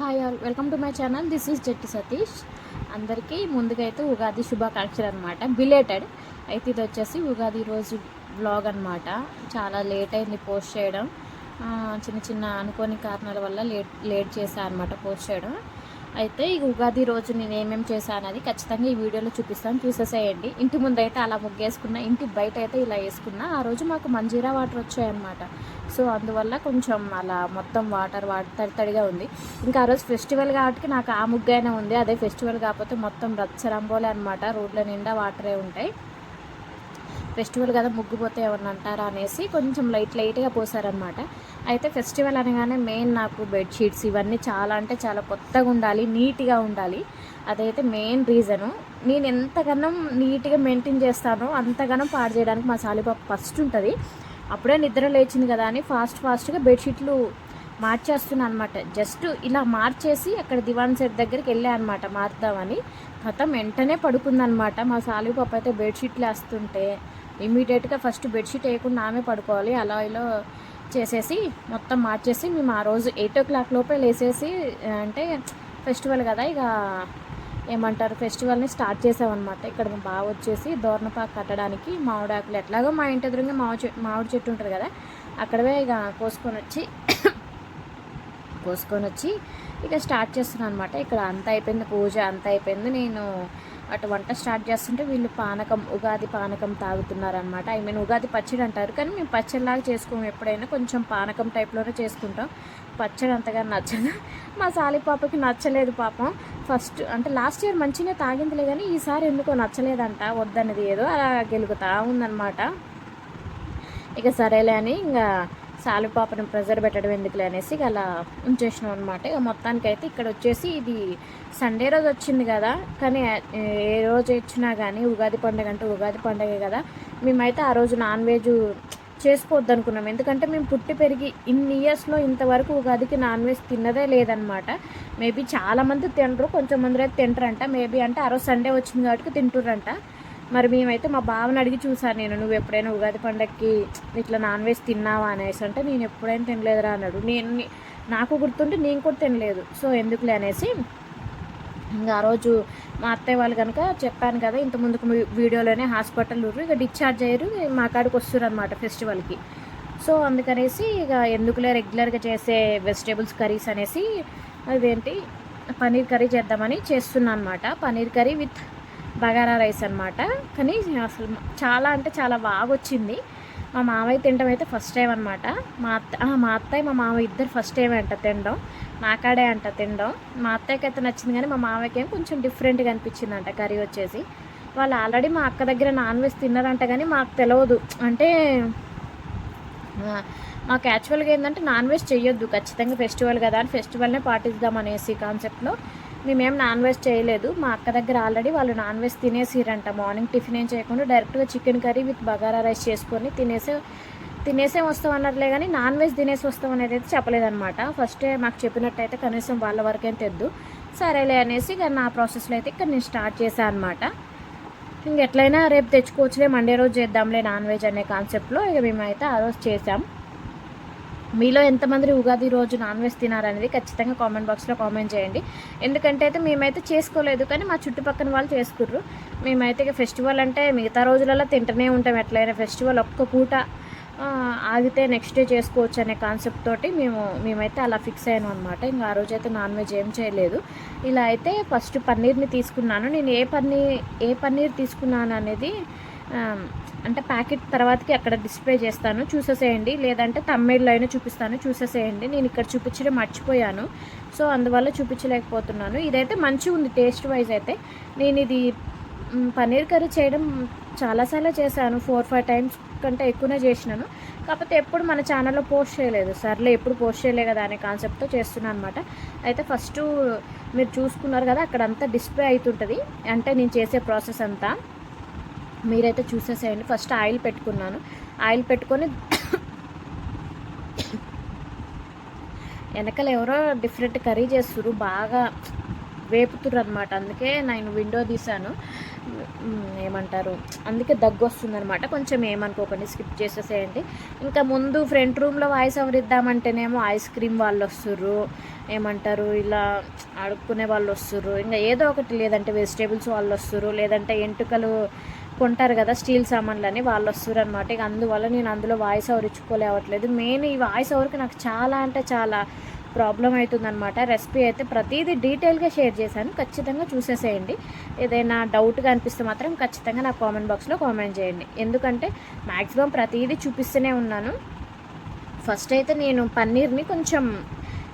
Hi all welcome to my channel this is Jatti Satish అందరికీ ముందుగా అయితే ఉగాది శుభాకాంక్షలు అనమాట బిలేటెడ్ అయితే ఇది వచ్చేసి ఉగాది రోజు వ్లాగ్ అనమాట చాలా లేట్ అయింది పోస్ట్ చేయడం. చిన్న చిన్న అనుకోని కారణాల వల్ల లేట్ లేట్ చేశాను అనమాట పోస్ట్ చేయడం. అయితే ఈ ఉగాది రోజు నేను ఏమేమి చేశాను అది ఖచ్చితంగా ఈ వీడియోలో చూపిస్తాను. చూసేసేయండి. ఇంటి ముందైతే అలా ముగ్గేసుకున్నా ఇంటి బయట అయితే ఇలా వేసుకున్నా ఆ రోజు మాకు మంజీరా వాటర్ వచ్చాయన్నమాట. సో అందువల్ల కొంచెం అలా మొత్తం వాటర్ వాటర్ తడి తడిగా ఉంది. ఇంకా ఆ రోజు ఫెస్టివల్ కాబట్టి నాకు ఆ ముగ్గైనా ఉంది. అదే ఫెస్టివల్ కాకపోతే మొత్తం రచ్చరంబోలే అనమాట రోడ్ల నిండా వాటరే ఉంటాయి. ఫెస్టివల్ కదా ముగ్గిపోతే ఏమన్నా అంటారా అనేసి కొంచెం లైట్ లైట్గా పోసారనమాట అయితే ఫెస్టివల్ అనగానే మెయిన్ నాకు బెడ్షీట్స్ ఇవన్నీ చాలా అంటే చాలా కొత్తగా ఉండాలి నీట్గా ఉండాలి. అదైతే మెయిన్ రీజను. నేను ఎంతగానో నీట్గా మెయింటైన్ చేస్తానో అంతగానో పాడు చేయడానికి మా సాలిపాప ఫస్ట్ ఉంటుంది. అప్పుడే నిద్ర లేచింది కదా అని ఫాస్ట్ ఫాస్ట్గా బెడ్షీట్లు మార్చేస్తున్నాను అనమాట జస్ట్ ఇలా మార్చేసి అక్కడ దివాన్ సెట్ దగ్గరికి వెళ్ళా అనమాట మారుద్దామని. కథం వెంటనే పడుకుందనమాట మా సాలిపాప అయితే బెడ్షీట్లు వేస్తుంటే ఇమీడియట్గా ఫస్ట్ బెడ్షీట్ వేయకుండా ఆమె పడుకోవాలి. అలా ఇలా చేసేసి మొత్తం మార్చేసి మేము ఆ రోజు ఎయిట్ ఓ క్లాక్ లోపే లేసేసి అంటే ఫెస్టివల్ కదా ఇక ఏమంటారు ఫెస్టివల్ని స్టార్ట్ చేసామన్నమాట. ఇక్కడ మా బావ వచ్చేసి దోరణపాకు కట్టడానికి మామిడాకులు ఎట్లాగో మా ఇంటి ఎదురుగా మామిడి చెట్టు మామిడి చెట్టు ఉంటుంది కదా అక్కడవే ఇక కోసుకొని వచ్చి కోసుకొని వచ్చి ఇక స్టార్ట్ చేస్తున్నాను అనమాట ఇక్కడ అంత అయిపోయింది పూజ అంత అయిపోయింది. నేను అటు వంట స్టార్ట్ చేస్తుంటే వీళ్ళు పానకం ఉగాది పానకం తాగుతున్నారనమాట ఐ మీన్ ఉగాది పచ్చడి అంటారు కానీ మేము పచ్చడిలాగా చేసుకోము. ఎప్పుడైనా కొంచెం పానకం టైప్లోనే చేసుకుంటాం. పచ్చడి అంతగా నచ్చదు. మా సాలి పాపకి నచ్చలేదు పాపం. ఫస్ట్ అంటే లాస్ట్ ఇయర్ మంచిగా తాగిందిలే కానీ ఈసారి ఎందుకో నచ్చలేదంట. వద్దన్నది ఏదో అలా గెలుగుతా ఉందన్నమాట. ఇక సరేలే అని ఇంకా సాలిపాపను ప్రెజర్ పెట్టడం ఎందుకులే అనేసి అలా ఉంచేసినాం అనమాట ఇక మొత్తానికి అయితే ఇక్కడ వచ్చేసి ఇది సండే రోజు వచ్చింది కదా కానీ ఏ రోజు ఇచ్చినా కానీ ఉగాది పండుగ అంటే ఉగాది పండుగే కదా. మేమైతే ఆ రోజు నాన్ వెజ్ చేసుకోవద్దు అనుకున్నాం. ఎందుకంటే మేము పుట్టి పెరిగి ఇన్ని ఇయర్స్లో ఇంతవరకు ఉగాదికి నాన్ వెజ్ తిన్నదే లేదనమాట మేబీ చాలామంది తినరు కొంచెం మంది అయితే తింటారంట. మేబీ అంటే ఆ రోజు సండే వచ్చింది కాబట్టి తింటుర్రంట. మరి మేమైతే మా బావని అడిగి చూసాను నేను నువ్వు ఎప్పుడైనా ఉగాది పండక్కి ఇట్లా నాన్ వెజ్ తిన్నావా? అనేసి. అంటే నేను ఎప్పుడైనా తినలేదురా అన్నాడు. నేను నాకు గుర్తుంటే నేను కూడా తినలేదు. సో ఎందుకులే అనేసి ఇంకా ఆ రోజు మా అత్తయ్య వాళ్ళు కనుక చెప్పాను కదా ఇంత ముందుకు వీడియోలోనే హాస్పిటల్ ఇక డిశ్చార్జ్ అయ్యారు మా కాడికి వస్తారు అనమాట ఫెస్టివల్కి. సో అందుకనేసి ఇక ఎందుకులే రెగ్యులర్గా చేసే వెజిటేబుల్స్ కర్రీస్ అనేసి అదేంటి పన్నీర్ కర్రీ చేద్దామని చేస్తున్నాను అనమాట paneer curry with bagara rice అనమాట కానీ అసలు చాలా అంటే చాలా బాగా వచ్చింది మా మామయ్య తినడం అయితే ఫస్ట్ టైం అనమాట మా అత్త మా అత్తయ్య మా మామయ్య ఇద్దరు ఫస్ట్ టైం అంట తినడం. నాకాడే అంట తినడం. మా అత్తయ్యకి అయితే నచ్చింది కానీ మా మామయ్యకి ఏం కొంచెం డిఫరెంట్గా అనిపించింది అంట కర్రీ వచ్చేసి. వాళ్ళు ఆల్రెడీ మా అక్క దగ్గర నాన్ వెజ్ తిన్నారంట కానీ మాకు తెలియదు అంటే మాకు యాక్చువల్గా ఏంటంటే నాన్ వెజ్ చేయొద్దు ఖచ్చితంగా ఫెస్టివల్ కదా అని ఫెస్టివల్నే పాటిద్దాం అనేసి కాన్సెప్ట్లో మేమేం నాన్ వెజ్ చేయలేదు. మా అక్క దగ్గర ఆల్రెడీ వాళ్ళు నాన్ వెజ్ తినేసిరంట. మార్నింగ్ టిఫిన్ ఏం చేయకుండా డైరెక్ట్గా chicken curry with bagara rice చేసుకొని తినేసే తినేసే వస్తాం అన్నట్లే కానీ నాన్ వెజ్ తినేసి వస్తాం అనేది అయితే చెప్పలేదన్నమాట. ఫస్టే మాకు చెప్పినట్టయితే కనీసం వాళ్ళ వరకేం తెద్దు. సరేలే అనేసి ఇక నా ప్రాసెస్లో అయితే ఇక్కడ నేను స్టార్ట్ చేశాను అనమాట ఇంక ఎట్లయినా రేపు తెచ్చుకోవచ్చులే మండే రోజు చేద్దాంలే నాన్ వెజ్ అనే కాన్సెప్ట్లో ఇక మేమైతే ఆ రోజు చేసాం మీలో ఎంతమంది ఉగాది రోజు నాన్ వెజ్ తినారనేది ఖచ్చితంగా కామెంట్ బాక్స్లో కామెంట్ చేయండి. ఎందుకంటే అయితే మేమైతే చేసుకోలేదు కానీ మా చుట్టుపక్కల వాళ్ళు చేసుకుర్రు. మేమైతే ఇక ఫెస్టివల్ అంటే మిగతా రోజులలో తింటూనే ఉంటాం. ఎట్లయినా ఫెస్టివల్ ఒక్క పూట ఆగితే నెక్స్ట్ డే చేసుకోవచ్చు అనే కాన్సెప్ట్ తోటి మేము మేమైతే అలా ఫిక్స్ అయ్యాను అనమాట ఇంకా ఆ రోజు అయితే నాన్ వెజ్ ఏం చేయలేదు. ఇలా అయితే ఫస్ట్ పన్నీర్ని తీసుకున్నాను. నేను ఏ పన్నీర్ ఏ పన్నీర్ తీసుకున్నాను అనేది అంటే ప్యాకెట్ తర్వాతకి అక్కడ డిస్ప్లే చేస్తాను. చూసేసేయండి. లేదంటే తమ్మేళ్ళు అయినా చూపిస్తాను. చూసేసేయండి. నేను ఇక్కడ చూపించడం మర్చిపోయాను. సో అందువల్ల చూపించలేకపోతున్నాను. ఇదైతే మంచిగా ఉంది టేస్ట్ వైజ్ అయితే. నేను ఇది పన్నీర్ కర్రీ చేయడం చాలాసార్లు చేశాను. ఫోర్ ఫైవ్ టైమ్స్ కంటే ఎక్కువనే చేసినాను. కాకపోతే ఎప్పుడు మన ఛానల్లో పోస్ట్ చేయలేదు. సర్లే ఎప్పుడు పోస్ట్ చేయలే కదా అనే కాన్సెప్ట్తో చేస్తున్నాను అనమాట అయితే ఫస్ట్ మీరు చూసుకున్నారు కదా అక్కడ అంతా డిస్ప్లే అవుతుంటుంది అంటే నేను చేసే ప్రాసెస్ అంతా. మీరైతే చూసేసేయండి. ఫస్ట్ ఆయిల్ పెట్టుకున్నాను. ఆయిల్ పెట్టుకొని వెనకాల ఎవరో డిఫరెంట్ కర్రీ చేస్తున్నారు బాగా వేపుతురు అనమాట అందుకే నేను విండో తీసాను ఏమంటారు? అందుకే దగ్గు వస్తుందనమాట కొంచెం ఏమనుకోకండి. స్కిప్ చేసేసేయండి. ఇంకా ముందు ఫ్రంట్ రూమ్లో వాయిస్ ఎవరు ఇద్దామంటేనేమో ఐస్ క్రీమ్ వాళ్ళు వస్తుర్రు ఏమంటారు? ఇలా అడుక్కునే వాళ్ళు వస్తుర్రు. ఇంకా ఏదో ఒకటి లేదంటే వెజిటేబుల్స్ వాళ్ళు వస్తుర్రు. లేదంటే ఎంటుకలు కొంటారు కదా స్టీల్ సామాన్లని వాళ్ళు వస్తుర్రు అనమాట ఇక అందువల్ల నేను అందులో వాయిస్ ఓవర్ ఇచ్చుకోలేవట్లేదు. మెయిన్ ఈ వాయిస్ ఓవర్కి నాకు చాలా అంటే చాలా ప్రాబ్లం అవుతుందనమాట రెసిపీ అయితే ప్రతిదీ డీటెయిల్గా షేర్ చేశాను. ఖచ్చితంగా చూసేసేయండి. ఏదైనా డౌట్గా అనిపిస్తే మాత్రం ఖచ్చితంగా నా కామెంట్ బాక్స్లో కామెంట్ చేయండి. ఎందుకంటే మ్యాక్సిమం ప్రతిదీ చూపిస్తూనే ఉన్నాను. ఫస్ట్ అయితే నేను పన్నీర్ని కొంచెం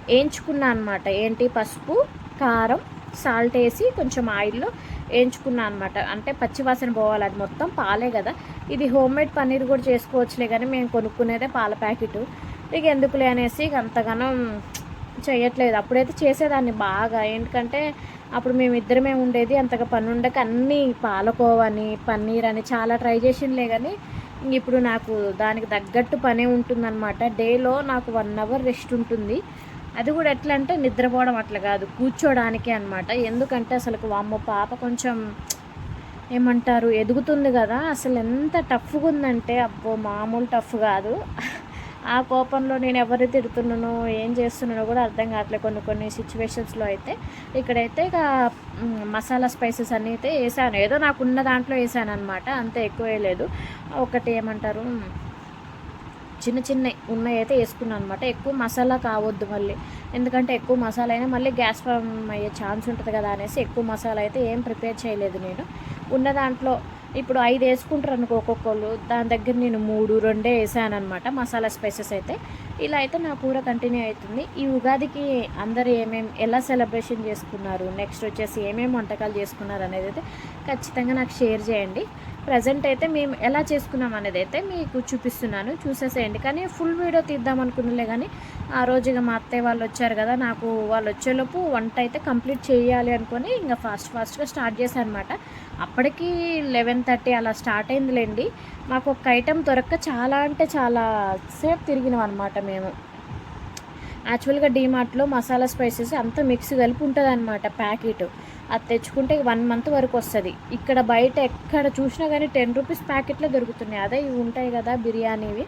వేయించుకున్నా అనమాట ఏంటి? పసుపు కారం సాల్ట్ వేసి కొంచెం ఆయిల్లో వేయించుకున్నా అనమాట అంటే పచ్చివాసన పోవాలి అది మొత్తం పాలే కదా. ఇది హోమ్ మేడ్ పన్నీర్ కూడా చేసుకోవచ్చులే కానీ మేము కొనుక్కునేదే పాల ప్యాకెట్. ఇక ఎందుకులే అనేసి అంతగానో చేయట్లేదు అప్పుడైతే చేసేదాన్ని బాగా. ఎందుకంటే అప్పుడు మేము ఇద్దరమే ఉండేది. అంతగా పని ఉండక అన్నీ పాలకోవని పన్నీర్ అని చాలా ట్రై చేసిందిలే కానీ ఇప్పుడు నాకు దానికి తగ్గట్టు పనే ఉంటుందన్నమాట. డేలో నాకు వన్ అవర్ రెస్ట్ ఉంటుంది. అది కూడా ఎట్లా అంటే నిద్రపోవడం అట్లా కాదు కూర్చోడానికి అనమాట ఎందుకంటే అసలు వామ్మ పాప కొంచెం ఏమంటారు ఎదుగుతుంది కదా. అసలు ఎంత టఫ్గా ఉందంటే అబ్బో మామూలు టఫ్ కాదు. ఆ కోపంలో నేను ఎవరు తిడుతున్నానో ఏం చేస్తున్నానో కూడా అర్థం కావట్లేదు కొన్ని కొన్ని సిచ్యువేషన్స్లో అయితే. ఇక్కడైతే ఇక మసాలా స్పైసెస్ అన్నీ అయితే వేసాను. ఏదో నాకు ఉన్న దాంట్లో వేసాను అనమాట అంత ఎక్కువ వేయలేదు ఒకటి ఏమంటారు చిన్న చిన్న ఉన్నాయి అయితే వేసుకున్నాను అనమాట ఎక్కువ మసాలా కావద్దు మళ్ళీ. ఎందుకంటే ఎక్కువ మసాలా అయినా మళ్ళీ గ్యాస్ ఫామ్ అయ్యే ఛాన్స్ ఉంటుంది కదా అనేసి ఎక్కువ మసాలా అయితే ఏం ప్రిపేర్ చేయలేదు నేను. ఉన్న దాంట్లో ఇప్పుడు ఐదు వేసుకుంటారు అనుకో ఒక్కొక్కళ్ళు. దాని దగ్గర నేను మూడు రెండే వేసాను అనమాట మసాలా స్పైసెస్ అయితే. ఇలా అయితే నా కూర కంటిన్యూ అవుతుంది. ఈ ఉగాదికి అందరు ఏమేమి ఎలా సెలబ్రేషన్ చేసుకున్నారు? నెక్స్ట్ వచ్చేసి ఏమేమి వంటకాలు చేసుకున్నారు అనేది అయితే ఖచ్చితంగా నాకు షేర్ చేయండి. ప్రజెంట్ అయితే మేము ఎలా చేసుకున్నాం అనేది అయితే మీకు చూపిస్తున్నాను. చూసేసేయండి. కానీ ఫుల్ వీడియో తీద్దాం అనుకున్నలే కానీ ఆ రోజు ఇక మా అత్తయ్య వాళ్ళు వచ్చారు కదా నాకు వాళ్ళు వచ్చేలోపు వంట అయితే కంప్లీట్ చేయాలి అనుకొని ఇంకా ఫాస్ట్ ఫాస్ట్గా స్టార్ట్ చేశాను అనమాట అప్పటికి లెవెన్ థర్టీ అలా స్టార్ట్ అయిందిలేండి. మాకు ఒక ఐటెం దొరక్క చాలా అంటే చాలా సేపు తిరిగినాం అనమాట మేము. యాక్చువల్గా డీమార్ట్లో మసాలా స్పైసెస్ అంతా మిక్స్ కలిపి ఉంటుంది అనమాట ప్యాకెట్. అది తెచ్చుకుంటే వన్ మంత్ వరకు వస్తుంది. ఇక్కడ బయట ఎక్కడ చూసినా కానీ టెన్ రూపీస్ ప్యాకెట్లో దొరుకుతున్నాయి. అదే ఇవి ఉంటాయి కదా బిర్యానీవి.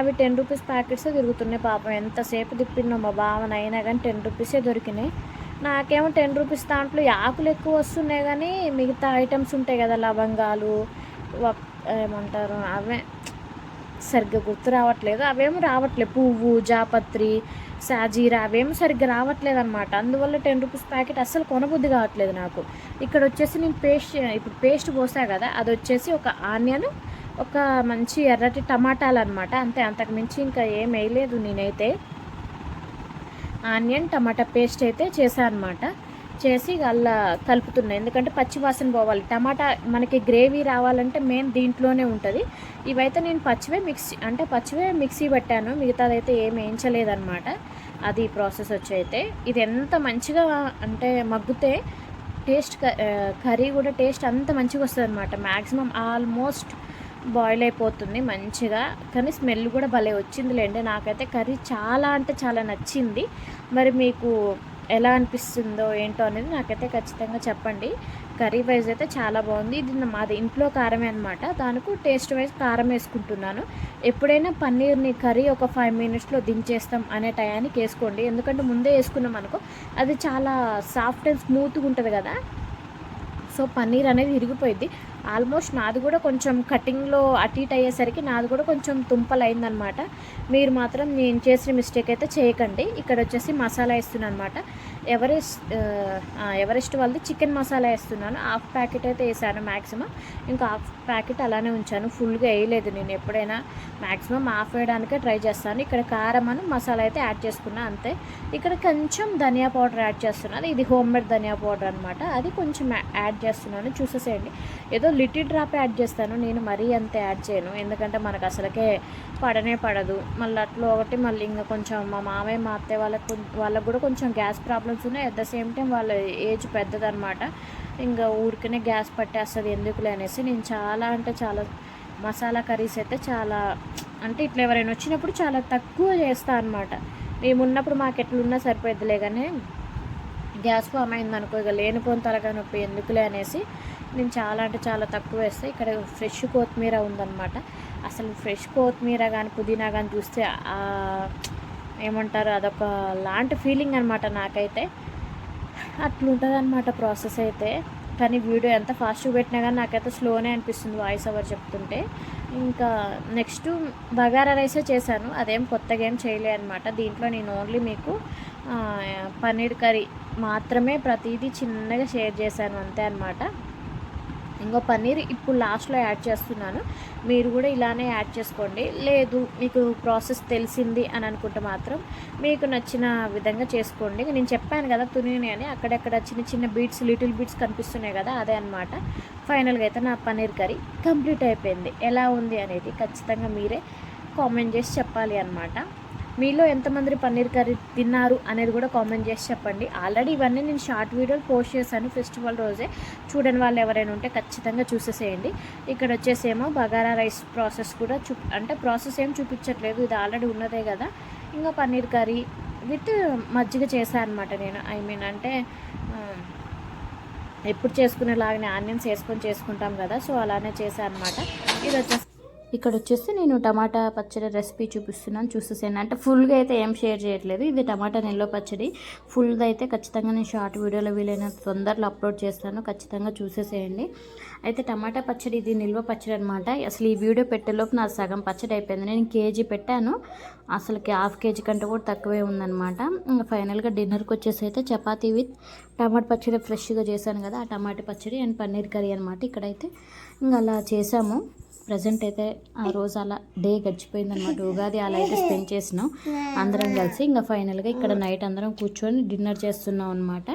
అవి టెన్ రూపీస్ ప్యాకెట్సే దొరుకుతున్నాయి పాపం. ఎంతసేపు తిప్పినాం మా భావన అయినా కానీ టెన్ రూపీసే దొరికినాయి. నాకేమో టెన్ రూపీస్ దాంట్లో ఆకులు ఎక్కువ వస్తున్నాయి కానీ మిగతా ఐటమ్స్ ఉంటాయి కదా లవంగాలు ఏమంటారు అవే. సరిగ్గా గుర్తు రావట్లేదు. అవేమో రావట్లేదు పువ్వు జాపత్రి సాజీరా అవేమీ సరిగ్గా రావట్లేదు అనమాట అందువల్ల టెన్ రూపీస్ ప్యాకెట్ అస్సలు కొనబుద్ధి కావట్లేదు నాకు. ఇక్కడ వచ్చేసి నేను పేస్ట్ ఇప్పుడు పేస్ట్ పోసా కదా అది వచ్చేసి ఒక ఆనియన్ ఒక మంచి ఎర్రటి టమాటాలు అనమాట అంతే అంతకుమించి ఇంకా ఏం వేయలేదు నేనైతే. ఆనియన్ టమాటా పేస్ట్ అయితే చేశాను అనమాట చేసి అలా కలుపుతున్నాయి. ఎందుకంటే పచ్చి వాసన పోవాలి. టమాటా మనకి గ్రేవీ రావాలంటే మెయిన్ దీంట్లోనే ఉంటుంది. ఇవైతే నేను పచ్చివే మిక్సీ అంటే పచ్చివే మిక్సీ పెట్టాను. మిగతాదైతే ఏం వేయించలేదన్నమాట. అది ప్రాసెస్ వచ్చి అయితే ఇది ఎంత మంచిగా అంటే మగ్గితే టేస్ట్ కర్రీ కూడా టేస్ట్ అంత మంచిగా వస్తుంది అనమాట మ్యాక్సిమం ఆల్మోస్ట్ బాయిల్ అయిపోతుంది మంచిగా. కానీ స్మెల్ కూడా భలే వచ్చిందిలేండి. నాకైతే కర్రీ చాలా అంటే చాలా నచ్చింది. మరి మీకు ఎలా అనిపిస్తుందో ఏంటో అనేది నాకైతే ఖచ్చితంగా చెప్పండి. కర్రీ వైజ్ అయితే చాలా బాగుంది. ఇది మాది ఇంట్లో కారమే అనమాట దానికి టేస్ట్ వైజ్ కారం వేసుకుంటున్నాను. ఎప్పుడైనా పన్నీర్ని కర్రీ ఒక ఫైవ్ మినిట్స్లో దించేస్తాం అనే టయానికి వేసుకోండి. ఎందుకంటే ముందే వేసుకున్నాం అనుకో అది చాలా సాఫ్ట్ అండ్ స్మూత్గా ఉంటుంది కదా. సో పన్నీర్ అనేది విరిగిపోయింది ఆల్మోస్ట్ నాది కూడా కొంచెం కటింగ్లో అటు ఇటు అయ్యేసరికి నాది కూడా కొంచెం తుంపలైందనమాట మీరు మాత్రం నేను చేసిన మిస్టేక్ అయితే చేయకండి. ఇక్కడ వచ్చేసి మసాలా వేస్తున్నాను అనమాట ఎవరెస్ట్ ఎవరెస్ట్ వాళ్ళది చికెన్ మసాలా వేస్తున్నాను. హాఫ్ ప్యాకెట్ అయితే వేసాను మ్యాక్సిమం ఇంకా హాఫ్ ప్యాకెట్ అలానే ఉంచాను. ఫుల్గా వేయలేదు నేను ఎప్పుడైనా. మ్యాక్సిమం హాఫ్ వేయడానికే ట్రై చేస్తాను. ఇక్కడ కారం అని మసాలా అయితే యాడ్ చేసుకున్నా అంతే. ఇక్కడ కొంచెం ధనియా పౌడర్ యాడ్ చేస్తున్నాను. ఇది హోమ్ మేడ్ ధనియా పౌడర్ అనమాట అది కొంచెం యాడ్ చేస్తున్నాను. చూసేసేయండి. ఏదో లిటిల్ డ్రాప్ యాడ్ చేస్తాను. నేను మరీ అంత యాడ్ చేయను. ఎందుకంటే మనకు అసలుకే పడనే పడదు. మళ్ళీ అట్లా ఒకటి మళ్ళీ ఇంకా కొంచెం మా మామయ్య మా అత్తయ్య వాళ్ళకు వాళ్ళకు కూడా కొంచెం గ్యాస్ ప్రాబ్లమ్స్ ఉన్నాయి. అట్ ద సేమ్ టైం వాళ్ళ ఏజ్ పెద్దదనమాట ఇంకా ఊరికనే గ్యాస్ పట్టేస్తుంది ఎందుకులే అనేసి నేను చాలా అంటే చాలా మసాలా కర్రీస్ అయితే చాలా అంటే ఇట్లా ఎవరైనా వచ్చినప్పుడు చాలా తక్కువ చేస్తా అనమాట మేము ఉన్నప్పుడు మాకు ఎట్లున్నా సరిపోద్దిలే కానీ గ్యాస్ ఫామ్ అయింది అనుకో ఇక లేనిపోని తలగా నొప్పి ఎందుకులే అనేసి నేను చాలా అంటే చాలా తక్కువ వేస్తాను ఇక్కడ ఫ్రెష్ కొత్తిమీర ఉందన్నమాట. అసలు ఫ్రెష్ కొత్తిమీర కానీ పుదీనా కానీ చూస్తే ఏమంటారు అదొక లాంటి ఫీలింగ్ అనమాట నాకైతే. అట్లుంటుంది అనమాట ప్రాసెస్ అయితే. కానీ వీడియో ఎంత ఫాస్ట్గా పెట్టినా కానీ నాకైతే స్లోనే అనిపిస్తుంది వాయిస్ ఓవర్ చెప్తుంటే. ఇంకా నెక్స్ట్ బగారా రైసే చేశాను. అదేం కొత్తగా ఏం చేయలే అనమాట దీంట్లో నేను ఓన్లీ మీకు పన్నీర్ కర్రీ మాత్రమే ప్రతిదీ చిన్నగా షేర్ చేశాను అంతే అనమాట ఇంకో పన్నీర్ ఇప్పుడు లాస్ట్లో యాడ్ చేస్తున్నాను. మీరు కూడా ఇలానే యాడ్ చేసుకోండి. లేదు మీకు ప్రాసెస్ తెలిసింది అని అనుకుంటే మాత్రం మీకు నచ్చిన విధంగా చేసుకోండి. నేను చెప్పాను కదా తునిని అని అక్కడక్కడ చిన్న చిన్న బీట్స్ లిటిల్ బీట్స్ కనిపిస్తున్నాయి కదా అదే అనమాట ఫైనల్గా అయితే నా పన్నీర్ కర్రీ కంప్లీట్ అయిపోయింది. ఎలా ఉంది అనేది ఖచ్చితంగా మీరే కామెంట్ చేసి చెప్పాలి అనమాట మీలో ఎంతమంది పన్నీర్ కర్రీ తిన్నారు అనేది కూడా కామెంట్ చేసి చెప్పండి. ఆల్రెడీ ఇవన్నీ నేను షార్ట్ వీడియోలు పోస్ట్ చేశాను. ఫెస్టివల్ రోజే చూడని వాళ్ళు ఎవరైనా ఉంటే ఖచ్చితంగా చూసేసేయండి. ఇక్కడ వచ్చేసేమో బగారా రైస్ ప్రాసెస్ కూడా చూ అంటే ప్రాసెస్ ఏం చూపించట్లేదు. ఇది ఆల్రెడీ ఉన్నదే కదా. ఇంకా పన్నీర్ కర్రీ విత్ మజ్జిగ చేశాను అనమాట నేను. ఐ మీన్ అంటే ఎప్పుడు చేసుకునేలాగానే ఆనియన్స్ వేసుకొని చేసుకుంటాం కదా. సో అలానే చేశాను అనమాట ఇది వచ్చేసి ఇక్కడ వచ్చేసి నేను టమాటా పచ్చడి రెసిపీ చూపిస్తున్నాను చూసేసాను అంటే ఫుల్గా అయితే ఏం షేర్ చేయట్లేదు. ఇది టమాటా నిల్వ పచ్చడి. ఫుల్గా అయితే ఖచ్చితంగా నేను షార్ట్ వీడియోలో వీలైనంత తొందరలో అప్లోడ్ చేస్తాను. ఖచ్చితంగా చూసేసేయండి. అయితే టమాటా పచ్చడి ఇది నిల్వ పచ్చడి అనమాట అసలు ఈ వీడియో పెట్టేలోపు నా సగం పచ్చడి అయిపోయింది. నేను కేజీ పెట్టాను. అసలుకి హాఫ్ కేజీ కంటే కూడా తక్కువే ఉందన్నమాట. ఇంకా ఫైనల్గా డిన్నర్కి వచ్చేసి అయితే చపాతీ విత్ టమాటా పచ్చడి ఫ్రెష్గా చేశాను కదా ఆ టమాటా పచ్చడి అండ్ పన్నీర్ కర్రీ అనమాట ఇక్కడైతే. ఇంకా అలా చేసాము ప్రజెంట్ అయితే ఆ రోజు అలా డే గడిచిపోయింది అనమాట ఉగాది అలా అయితే స్పెండ్ చేసినాం. అందరం కలిసి ఇంకా ఫైనల్గా ఇక్కడ నైట్ అందరం కూర్చొని డిన్నర్ చేస్తున్నాం అనమాట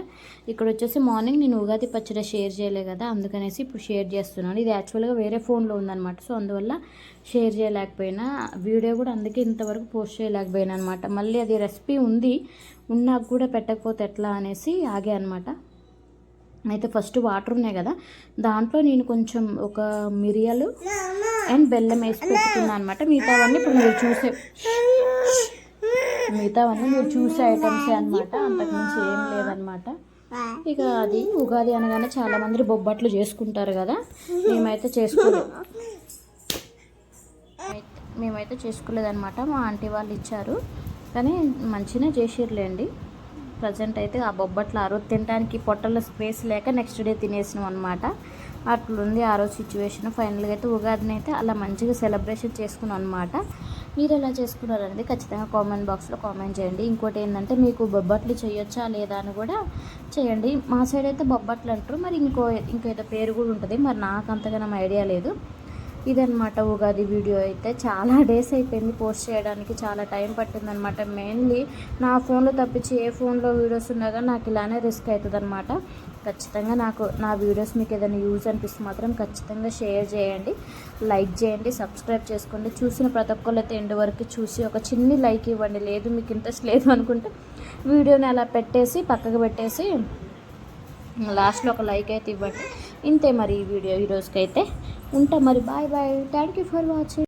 ఇక్కడ వచ్చేసి మార్నింగ్ నేను ఉగాది పచ్చడి షేర్ చేయలే కదా అందుకనేసి ఇప్పుడు షేర్ చేస్తున్నాను. ఇది యాక్చువల్గా వేరే ఫోన్లో ఉందన్నమాట. సో అందువల్ల షేర్ చేయలేకపోయినా వీడియో కూడా అందుకే ఇంతవరకు పోస్ట్ చేయలేకపోయినా అనమాట మళ్ళీ అది రెసిపీ ఉంది ఉన్నా కూడా పెట్టకపోతే ఎట్లా అనేసి ఆగే అనమాట అయితే ఫస్ట్ వాటర్ ఉన్నాయి కదా దాంట్లో నేను కొంచెం ఒక మిరియాలు అండ్ బెల్లం వేసి పెట్టుకున్నాను అనమాట మిగతావన్నీ ఇప్పుడు మీరు చూసే మిగతావన్నీ మీరు చూసే ఐటమ్సే అనమాట అంతకుమించి ఏం లేదనమాట ఇక అది ఉగాది అనగానే చాలా మంది బొబ్బట్లు చేసుకుంటారు కదా మేమైతే చేసుకోలేదు. మేమైతే చేసుకోలేదన్నమాట. మా ఆంటీ వాళ్ళు ఇచ్చారు కానీ మంచిగానే చేసిర్లేండి ప్రజెంట్ అయితే ఆ బొబ్బట్లు ఆ రోజు తినడానికి పొట్టలో స్పేస్ లేక నెక్స్ట్ డే తినేసినాం అనమాట అట్లుంది ఆ రోజు సిచ్యువేషన్ ఫైనల్గా అయితే ఉగాదిని అయితే అలా మంచిగా సెలబ్రేషన్ చేసుకున్నాం అనమాట మీరు ఎలా చేసుకున్నారు అనేది ఖచ్చితంగా కామెంట్ బాక్స్లో కామెంట్ చేయండి. ఇంకోటి ఏంటంటే మీకు బొబ్బట్లు చేయొచ్చా లేదా అని కూడా చేయండి. మా సైడ్ అయితే బొబ్బట్లు అంటారు. మరి ఇంకో ఇంకేదో పేరు కూడా ఉంటుంది. మరి నాకు అంతగానం ఐడియా లేదు. ఇదనమాట ఉగాది వీడియో అయితే. చాలా డేస్ అయిపోయింది పోస్ట్ చేయడానికి చాలా టైం పట్టిందనమాట మెయిన్లీ నా ఫోన్లో తప్పించి ఏ ఫోన్లో వీడియోస్ ఉన్నాగా నాకు ఇలానే రిస్క్ అవుతుంది అనమాట ఖచ్చితంగా నాకు నా వీడియోస్ మీకు ఏదైనా యూజ్ అనిపిస్తే మాత్రం ఖచ్చితంగా షేర్ చేయండి. లైక్ చేయండి సబ్స్క్రైబ్ చేసుకోండి. చూసిన ప్రతి ఒక్కళ్ళు అయితే ఎండ్ వరకు చూసి ఒక చిన్ని లైక్ ఇవ్వండి. లేదు మీకు ఇంట్రెస్ట్ లేదు అనుకుంటే వీడియోని అలా పెట్టేసి పక్కకు పెట్టేసి లాస్ట్లో ఒక లైక్ అయితే ఇవ్వండి. ఇంతే మరి ఈ వీడియో ఈరోజుకైతే ఉంటా మరి. Bye bye thank you for watching